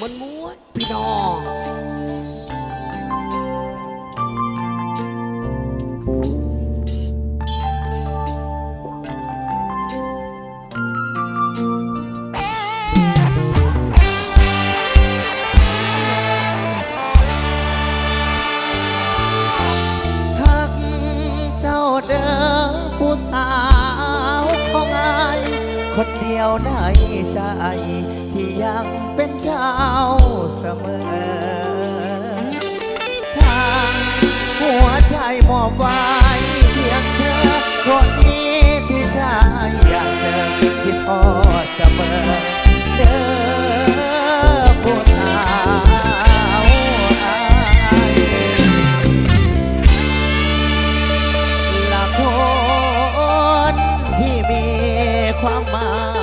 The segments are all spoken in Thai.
มันม้วนพี่น้อง คนเดียวในใจ ที่ยังเป็นเจ้าเสมอ ทางหัวใจมอบไว้เพียงเธอคนนี้ที่ใจอยากเจอคิดพอเสมอเดิน ความหมาย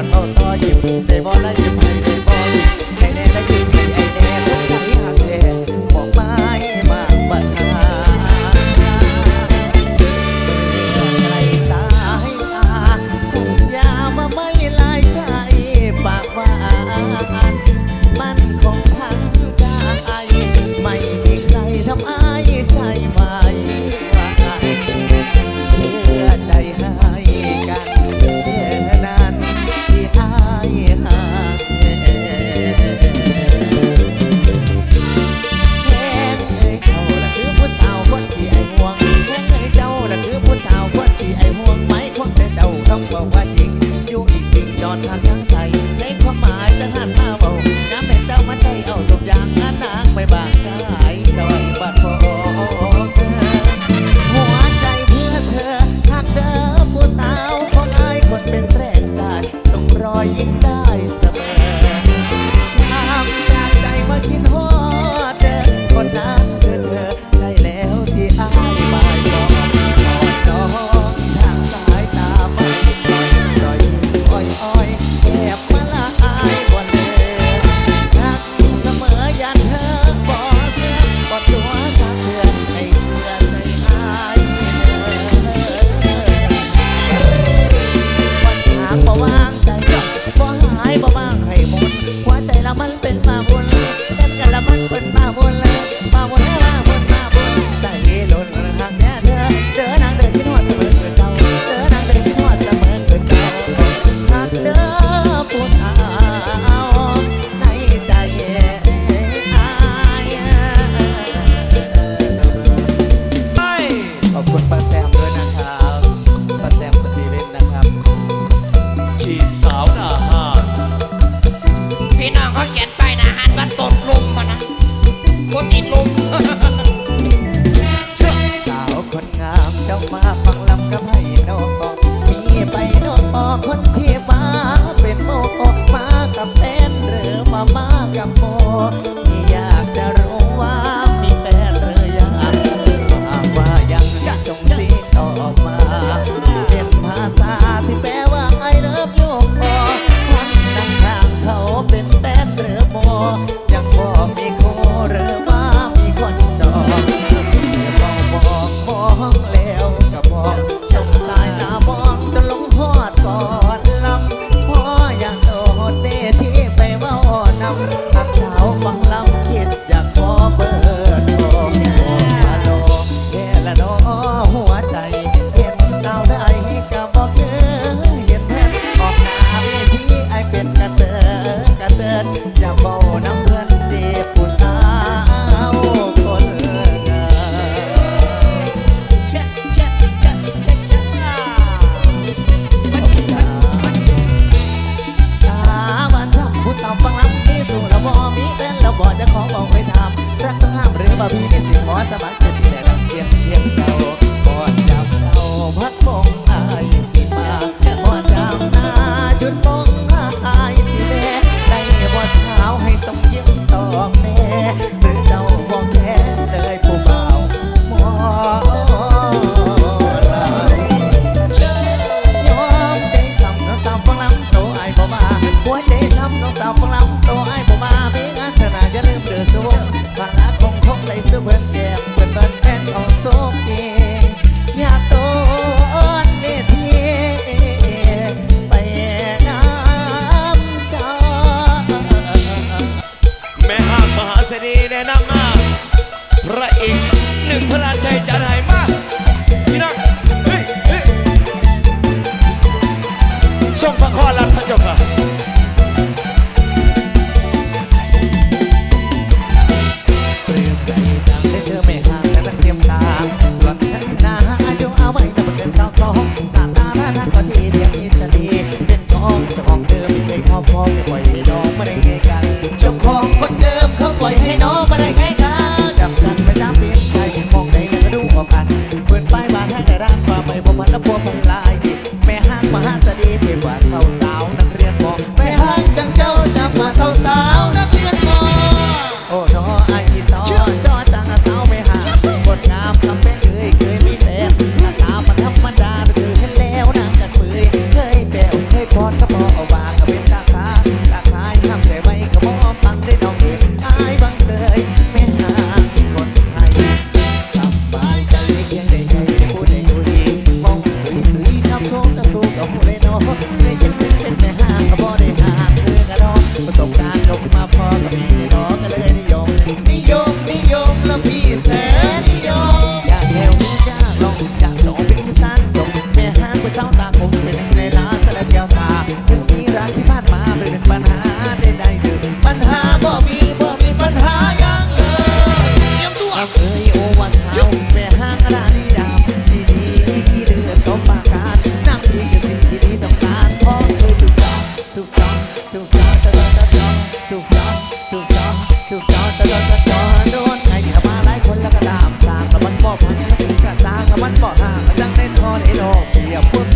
อนเขาซอยิ้มได้บ่ได้ยิ้มให้ได้บ่ยิ้มให้ได้ได้ยิ้ให้ punk. Lady. เสือสวงควารัคงคงเลยเสมอ ก็เป็นตาขาตาขาห้ามแตไว้ก็มองฟังได้น้องเองอายบังเสยแม่นางคนไทยสายใจเคียงได้ใจได้พูได้ดูดีมองสวยสวยชอบโชว์ตะโชว์กับปเลยน้อได้ยินเป็นเป็ม่ห้างก็บ่ได้ห่างคือกระดองประสบการณ์ลงมาพอกับพี่น้องก็เลยนิยมนิยมนิยมแล้วพี่แสนนิยม บ่พันกระซ้างะมันบ่ห่างจังได้ทอได้ดอกเปียบพวก